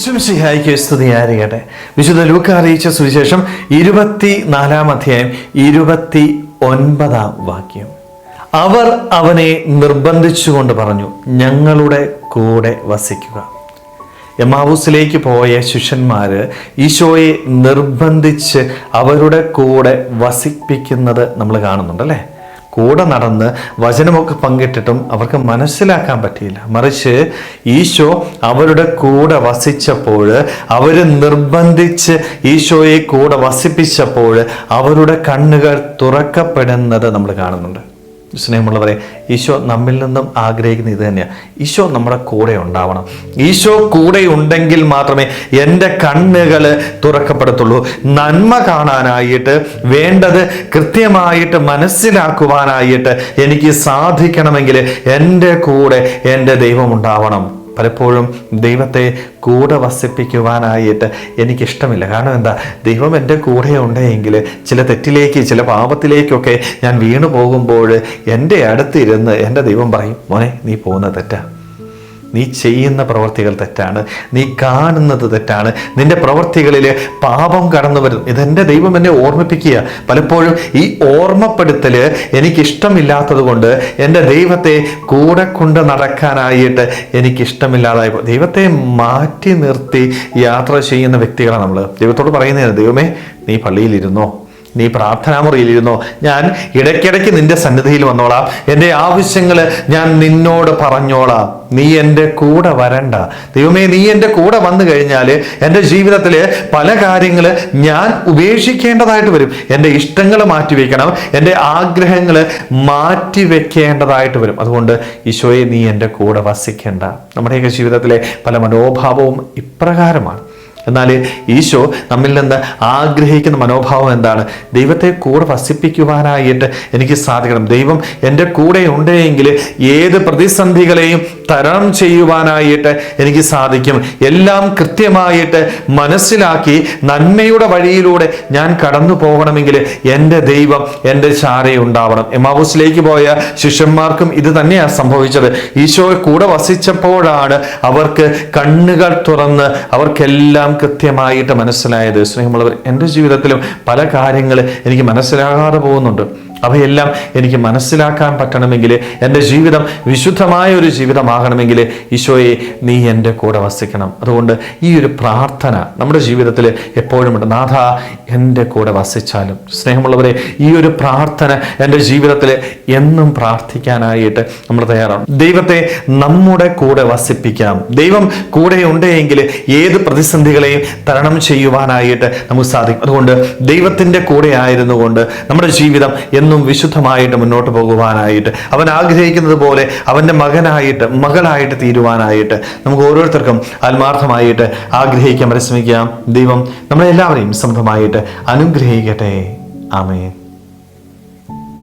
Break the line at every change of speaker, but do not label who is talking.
വിശ്വസിഹായിക്ക് സ്തുതിയായിരിക്കട്ടെ വിശുദ്ധ ലൂക്ക അറിയിച്ച സുവിശേഷം ഇരുപത്തി നാലാം അധ്യായം ഇരുപത്തി ഒൻപതാം വാക്യം. അവർ അവനെ നിർബന്ധിച്ചുകൊണ്ട് പറഞ്ഞു ഞങ്ങളുടെ കൂടെ വസിക്കുക. എമാവൂസിലേക്ക് പോയ ശിഷ്യന്മാർ ഈശോയെ നിർബന്ധിച്ച് അവരുടെ കൂടെ വസിപ്പിക്കുന്നത് നമ്മൾ കാണുന്നുണ്ടല്ലേ? കൂടെ നടന്ന് വചനമൊക്കെ പങ്കിട്ടിട്ടും അവർക്ക് മനസ്സിലാക്കാൻ പറ്റിയില്ല. മറിച്ച് ഈശോ അവരുടെ കൂടെ വസിച്ചപ്പോൾ അവർ നിർബന്ധിച്ച് ഈശോയെ കൂടെ വസിപ്പിച്ചപ്പോൾ അവരുടെ കണ്ണുകൾ തുറക്കപ്പെടുന്നത് നമ്മൾ കാണുന്നുണ്ട്. സ്നേഹമുള്ളവരെ ഈശോ നമ്മിൽ നിന്നും ആഗ്രഹിക്കുന്ന ഇത് തന്നെയാണ് ഈശോ നമ്മുടെ കൂടെ ഉണ്ടാവണം. ഈശോ കൂടെ ഉണ്ടെങ്കിൽ മാത്രമേ എന്റെ കണ്ണുകൾ തുറക്കപ്പെടത്തുള്ളൂ. നന്മ കാണാനായിട്ട് വേണ്ടത് കൃത്യമായിട്ട് മനസ്സിലാക്കുവാനായിട്ട് എനിക്ക് സാധിക്കണമെങ്കിൽ എന്റെ കൂടെ എന്റെ ദൈവം ഉണ്ടാവണം. പലപ്പോഴും ദൈവത്തെ കൂടെ വസിപ്പിക്കുവാനായിട്ട് എനിക്കിഷ്ടമില്ല. കാരണം എന്താ? ദൈവം എന്റെ കൂടെ ഉണ്ടെങ്കിൽ ചില തെറ്റിലേക്ക് ചില പാപത്തിലേക്കൊക്കെ ഞാൻ വീണു പോകുമ്പോൾ എന്റെ അടുത്തിരുന്ന് എന്റെ ദൈവം പറയും മോനെ നീ പോകുന്ന തെറ്റാ. നീ ചെയ്യുന്ന പ്രവർത്തികൾ തെറ്റാണ്. നീ കാണുന്നത് തെറ്റാണ്. നിന്റെ പ്രവർത്തികളിൽ പാപം കടന്നു വരും ഇതെന്റെ ദൈവം എന്നെ ഓർമ്മിപ്പിക്കുക. പലപ്പോഴും ഈ ഓർമ്മപ്പെടുത്തൽ എനിക്കിഷ്ടമില്ലാത്തത് കൊണ്ട് എന്റെ ദൈവത്തെ കൂടെ കൊണ്ട് നടക്കാനായിട്ട് എനിക്കിഷ്ടമില്ലാതായി. ദൈവത്തെ മാറ്റി നിർത്തി യാത്ര ചെയ്യുന്ന വ്യക്തികളാണ് നമ്മൾ ദൈവത്തോട് പറയുന്നത് ദൈവമേ നീ പള്ളിയിലിരുന്നോ നീ പ്രാർത്ഥനാമുറിയിലിരുന്നോ? ഞാൻ ഇടയ്ക്കിടയ്ക്ക് നിന്റെ സന്നിധിയിൽ വന്നോളാം. എന്റെ ആവശ്യങ്ങൾ ഞാൻ നിന്നോട് പറഞ്ഞോളാം. നീ എന്റെ കൂടെ വരണ്ട. ദൈവമേ നീ എന്റെ കൂടെ വന്നു കഴിഞ്ഞാൽ എന്റെ ജീവിതത്തിൽ പല കാര്യങ്ങൾ ഞാൻ ഉപേക്ഷിക്കേണ്ടതായിട്ട് വരും. എന്റെ ഇഷ്ടങ്ങൾ മാറ്റിവെക്കണം. എന്റെ ആഗ്രഹങ്ങൾ മാറ്റിവെക്കേണ്ടതായിട്ട് വരും. അതുകൊണ്ട് ഈശോയെ നീ എന്റെ കൂടെ വസിക്കേണ്ട. നമ്മുടെയൊക്കെ ജീവിതത്തിലെ പല മനോഭാവവും ഇപ്രകാരമാണ്. എന്നാൽ ഈശോ നമ്മിൽ നിന്ന് ആഗ്രഹിക്കുന്ന മനോഭാവം എന്താണ്? ദൈവത്തെ കൂടെ വസിപ്പിക്കുവാനായിട്ട് എനിക്ക് സാധിക്കണം. ദൈവം എന്റെ കൂടെ ഉണ്ടെങ്കിൽ ഏത് പ്രതിസന്ധികളെയും തരണം ചെയ്യുവാനായിട്ട് എനിക്ക് സാധിക്കും. എല്ലാം കൃത്യമായിട്ട് മനസ്സിലാക്കി നന്മയുടെ വഴിയിലൂടെ ഞാൻ കടന്നു പോകണമെങ്കിൽ എന്റെ ദൈവം എന്റെ ചാരയുണ്ടാവണം എമാവൂസിലേക്ക് പോയ ശിഷ്യന്മാർക്കും ഇത് തന്നെയാണ് സംഭവിച്ചത്. ഈശോയെ കൂടെ വസിച്ചപ്പോഴാണ് അവർക്ക് കണ്ണുകൾ തുറന്ന് അവർക്കെല്ലാം കൃത്യമായിട്ട് മനസ്സിലായത്. സ്നേഹമുള്ളവർ എന്റെ ജീവിതത്തിലും പല കാര്യങ്ങൾ എനിക്ക് മനസ്സിലാകാതെ പോകുന്നുണ്ട്. അവയെല്ലാം എനിക്ക് മനസ്സിലാക്കാൻ പറ്റണമെങ്കിൽ എന്റെ ജീവിതം വിശുദ്ധമായ ഒരു ജീവിതമാകണമെങ്കിൽ ഈശോയെ നീ എന്റെ കൂടെ വസിക്കണം. അതുകൊണ്ട് ഈ ഒരു പ്രാർത്ഥന നമ്മുടെ ജീവിതത്തിൽ എപ്പോഴും ഉണ്ട്. നാഥ എന്റെ കൂടെ വസിച്ചാലും. സ്നേഹമുള്ളവരെ ഈ ഒരു പ്രാർത്ഥന എന്റെ ജീവിതത്തിൽ എന്നും പ്രാർത്ഥിക്കാനായിട്ട് നമ്മൾ തയ്യാറാണ്. ദൈവത്തെ നമ്മുടെ കൂടെ വസിപ്പിക്കാം. ദൈവം കൂടെ ഉണ്ടെങ്കിൽ ഏത് പ്രതിസന്ധികളെയും തരണം ചെയ്യുവാനായിട്ട് നമുക്ക് സാധിക്കും. അതുകൊണ്ട് ദൈവത്തിന്റെ കൂടെ ആയിരുന്നുകൊണ്ട് നമ്മുടെ ജീവിതം വിശുദ്ധമായിട്ട് മുന്നോട്ട് പോകുവാനായിട്ട്. അവൻ ആഗ്രഹിക്കുന്നത് പോലെ അവന്റെ മകനായിട്ട് മകളായിട്ട് തീരുവാനായിട്ട് നമുക്ക് ഓരോരുത്തർക്കും ആത്മാർത്ഥമായിട്ട് ആഗ്രഹിക്കാം പരിശ്രമിക്കാം. ദൈവം നമ്മളെല്ലാവരെയും സമൃദ്ധമായിട്ട് അനുഗ്രഹിക്കട്ടെ. ആമേൻ.